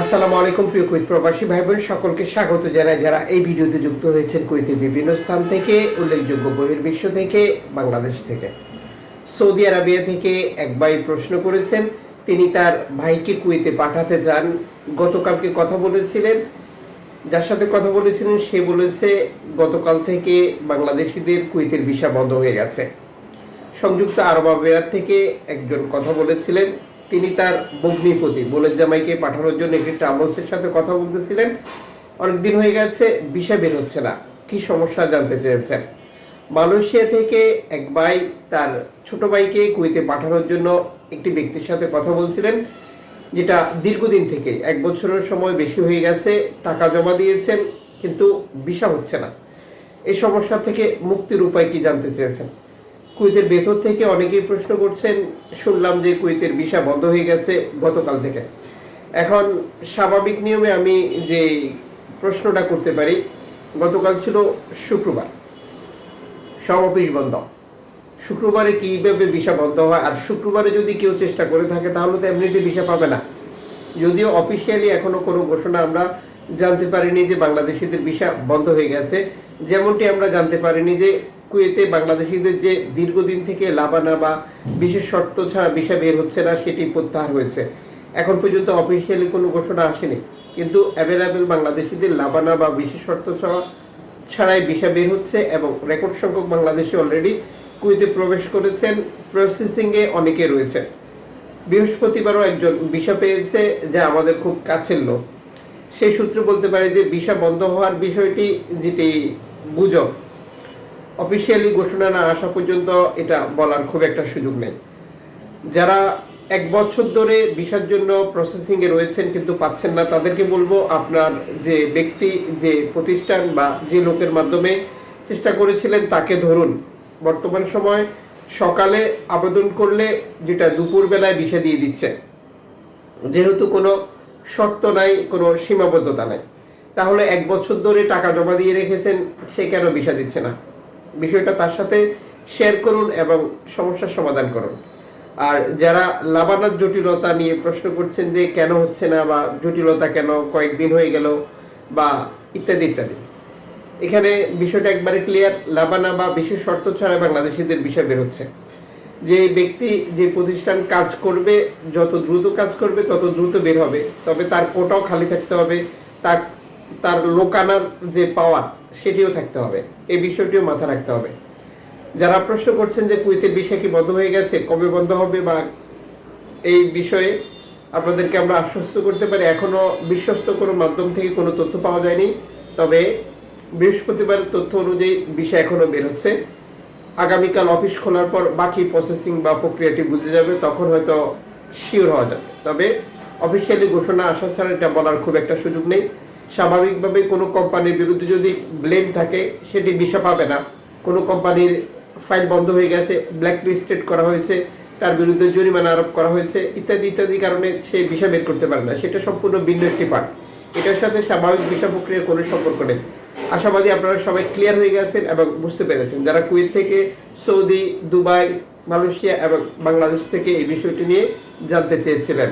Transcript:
আসসালামু আলাইকুম, প্রিয় কুইত প্রবাসী ভাই বোন সকলকে স্বাগত জানাই। যারা এই ভিডিওতে যুক্ত হয়েছেন কুইতের বিভিন্ন স্থান থেকে, উল্লেখযোগ্য বহির্বিশ্ব থেকে, বাংলাদেশ থেকে। সৌদি আরবিয়া থেকে এক ভাই প্রশ্ন করেছেন, তিনি তার ভাইকে কুয়েতে পাঠাতে চান গতকালকে কথা বলেছিলেন, যার সাথে কথা বলেছিলেন, সে বলেছে, গতকাল থেকে বাংলাদেশিদের কুয়েতের ভিসা বন্ধ হয়ে গেছে। সংযুক্ত আরব আমিরাত থেকে একজন কথা বলেছিলেন তিনি তার ভগ্নিপতি বোলের জামাইকে পাঠানোর জন্য একটি ট্রাভেলসের সাথে কথা বলতেছিলেন। অনেকদিন হয়ে গেছে ভিসা বের হচ্ছে না। কি সমস্যা জানতে চেয়েছেন? মালয়েশিয়া থেকে এক ভাই তার ছোট ভাইকে কুয়েতে পাঠানোর জন্য একটি ব্যক্তির সাথে কথা বলছিলেন, যেটা দীর্ঘদিন থেকে, এক বছরের সময় বেশি হয়ে গেছে, টাকা জমা দিয়েছেন, কিন্তু ভিসা হচ্ছে না। এই সমস্যা থেকে মুক্তির উপায় কি জানতে চেয়েছেন? কুয়েতের ভেতর থেকে অনেকেই প্রশ্ন করছেন, শুনলাম যে কুয়েতের ভিসা বন্ধ হয়ে গেছে গতকাল থেকে। এখন স্বাভাবিক নিয়মে আমি যে প্রশ্নটা করতে পারি, গতকাল ছিল শুক্রবার। সব অফিস বন্ধ। শুক্রবারে কীভাবে ভিসা বন্ধ হয়? আর শুক্রবারে যদি কেউ চেষ্টা করে থাকে, তাহলে তো এমনিতে ভিসা পাবে না। যদিও অফিসিয়ালি এখনও কোনো ঘোষণা আমরা জানতে পারিনি যে বাংলাদেশিদের ভিসা বন্ধ হয়ে গেছে। যেমনটি আমরা জানতে পারিনি যে কুয়েতে বাংলাদেশিদের যে দীর্ঘদিন থেকে লাবানা বা বিশেষ শর্ত ছাড়া ভিসা বের হচ্ছে না, সেটি প্রত্যাহার হয়েছে। এখন পর্যন্ত অফিসিয়ালি কোনো ঘোষণা আসেনি। কিন্তু অ্যাভেলেবেল বাংলাদেশিদের লাবানা বা বিশেষ শর্ত ছাড়া ছাড়াই ভিসা বের হচ্ছে এবং রেকর্ড সংখ্যক বাংলাদেশি অলরেডি কুয়েতে প্রবেশ করেছেন। প্রসেসিংয়ে অনেকে রয়েছে বৃহস্পতিবারও একজন ভিসা পেয়েছে যা আমাদের খুব কাছের লোক। সেই সূত্রে বলতে পারি যে ভিসা বন্ধ হওয়ার বিষয়টি যেটি গুজব অফিসিয়ালি ঘোষণা না আসা পর্যন্ত এটা বলার খুব একটা সুযোগ নেই। যারা এক বছর ধরে ভিসার জন্য প্রসেসিংয়ে রয়েছেন কিন্তু পাচ্ছেন না, তাদেরকে বলব আপনার যে ব্যক্তি, যে প্রতিষ্ঠান বা যে লোকের মাধ্যমে চেষ্টা করেছিলেন তাকে ধরুন। বর্তমান সময় সকালে আবেদন করলে যেটা দুপুর বেলায় ভিসা দিয়ে দিচ্ছে। যেহেতু কোনো শর্ত নাই, কোনো সীমাবদ্ধতা নাই। তাহলে এক বছর ধরে টাকা জমা দিয়ে রেখেছেন, সে কেন ভিসা দিচ্ছে না? বিষয়টা তার সাথে শেয়ার করুন এবং সমস্যার সমাধান করুন। আর যারা লাবানার জটিলতা নিয়ে প্রশ্ন করছেন যে কেন হচ্ছে না বা জটিলতা কেন, কয়েকদিন হয়ে গেল বা ইত্যাদি ইত্যাদি। এখানে বিষয়টা একবারে ক্লিয়ার লাবানা বা বিশেষ শর্ত ছাড়া বাংলাদেশিদের বিষয় বের হচ্ছে। যে ব্যক্তি যে প্রতিষ্ঠান কাজ করবে, যত দ্রুত কাজ করবে, তত দ্রুত বের হবে। তবে তার কোটাও খালি থাকতে হবে, তার তার লোকানার যে পাওয়ার সেটিও থাকতে হবে। এই বিষয়টিও মাথা রাখতে হবে। যারা প্রশ্ন করছেন যে কুয়েতের বিষয় কি বন্ধ হয়ে গেছে, কবে বন্ধ হবে বা এই বিষয়ে আপনাদেরকে আমরা আশ্বস্ত করতে পারি, এখনও বিশ্বস্ত কোনো মাধ্যম থেকে কোনো তথ্য পাওয়া যায়নি। তবে বৃহস্পতিবার তথ্য অনুযায়ী বিষয় এখনও বের হচ্ছে। আগামীকাল অফিস খোলার পর বাকি প্রসেসিং বা প্রক্রিয়াটি বুঝে যাবে, তখন হয়তো শিওর হওয়া যাবে। তবে অফিসিয়ালি ঘোষণা আসা ছাড়া এটা বলার খুব একটা সুযোগ নেই। স্বাভাবিকভাবে কোনো কোম্পানির বিরুদ্ধে যদি ব্লেম থাকে, সেটি ভিসা পাবে না। কোনো কোম্পানির ফাইল বন্ধ হয়ে গেছে ব্ল্যাক লিস্টেড করা হয়েছে, তার বিরুদ্ধে জরিমানা আরোপ করা হয়েছে, ইত্যাদি ইত্যাদি কারণে সে ভিসা বের করতে পারে না। সেটা সম্পূর্ণ ভিন্ন একটি পার্ট এটার সাথে স্বাভাবিক ভিসা প্রক্রিয়ার কোনো সম্পর্ক নেই। আশাবাদী আপনারা সবাই ক্লিয়ার হয়ে গেছেন এবং বুঝতে পেরেছেন। যারা কুয়েত থেকে সৌদি, দুবাই, মালয়েশিয়া এবং বাংলাদেশ থেকে এই বিষয়টি নিয়ে জানতে চেয়েছিলেন।